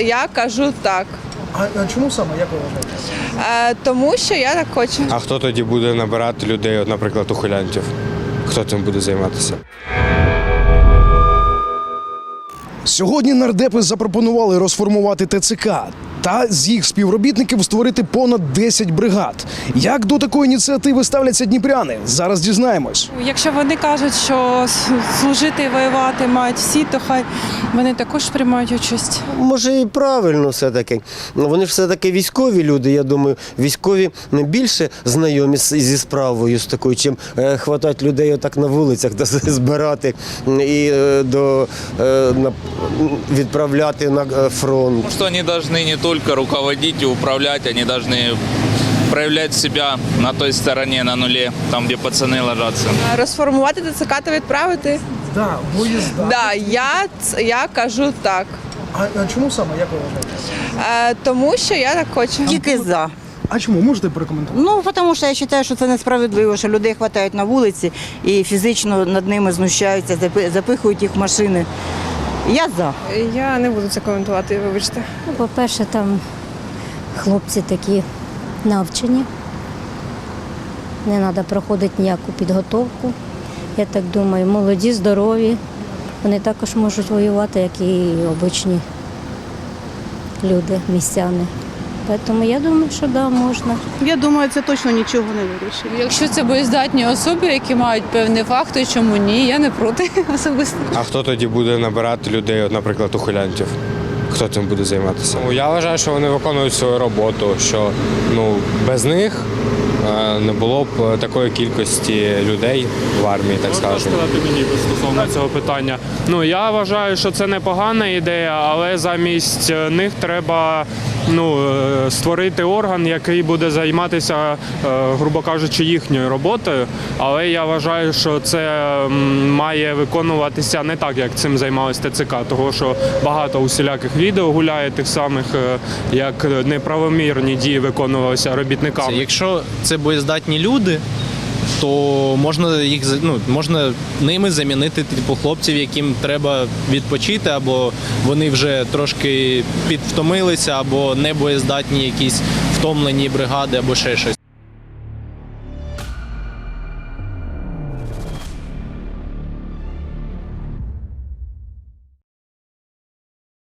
Я кажу так, А, а чому саме, як ви вважаєте? е, тому що я так хочу. А хто тоді буде набирати людей, от, наприклад, ухилянтів? Хто цим буде займатися? Сьогодні нардепи запропонували розформувати ТЦК та з їх співробітників створити понад 10 бригад. Як до такої ініціативи ставляться дніпряни? Зараз дізнаємось. Якщо вони кажуть, що служити і воювати мають всі, то хай вони також приймають участь. Може і правильно все-таки. Ну, Вони ж все-таки військові люди. Я думаю, військові не більше знайомі зі справою з такою, чим е, хватати людей отак на вулицях та збирати і е, до, е, відправляти на фронт. Потому что они должны не только руководить и управлять, они должны проявлять себя на той стороне, на нуле, там, где пацаны ложатся. Е, Розформувати ТЦК та відправити? Да, боєзда. Да, я, я кажу так, А, а чому саме, як ви вважаєте? е, тому що я так хочу. Тільки за. А чому можете прокоментувати? Ну тому що я вважаю, що це несправедливо, що людей хватають на вулиці і фізично над ними знущаються, запи- запихують їх в машини. Я за. Я не буду це коментувати, вибачте. Ну, По-перше, там хлопці такі навчені. Не треба проходити ніяку підготовку. Я так думаю, молоді, здорові. Вони також можуть воювати, як і обичні люди, містяни. Тому я думаю, що да, можна. Я думаю, це точно нічого не вирішить. Якщо це боєздатні особи, які мають певний факт, то чому ні? Я не проти особисто. А хто тоді буде набирати людей, от, наприклад, ухилянтів? Хто цим буде займатися? Ну, я вважаю, що вони виконують свою роботу, що ну, без них е, не було б е, такої кількості людей в армії, так Можна скажемо. сказати мені стосовно цього питання. Ну я вважаю, що це непогана ідея, але замість е, них треба ну, е, створити орган, який буде займатися, е, грубо кажучи, їхньою роботою. Але я вважаю, що це має виконуватися не так, як цим займалось ТЦК, тому що багато усіляких відео гуляє тих самих, е, як неправомірні дії виконувалися робітниками. Якщо це боєздатні люди, то можна їх ну, можна ними замінити типу хлопців, яким треба відпочити, або вони вже трошки підвтомилися, або небоєздатні якісь втомлені бригади, або ще щось.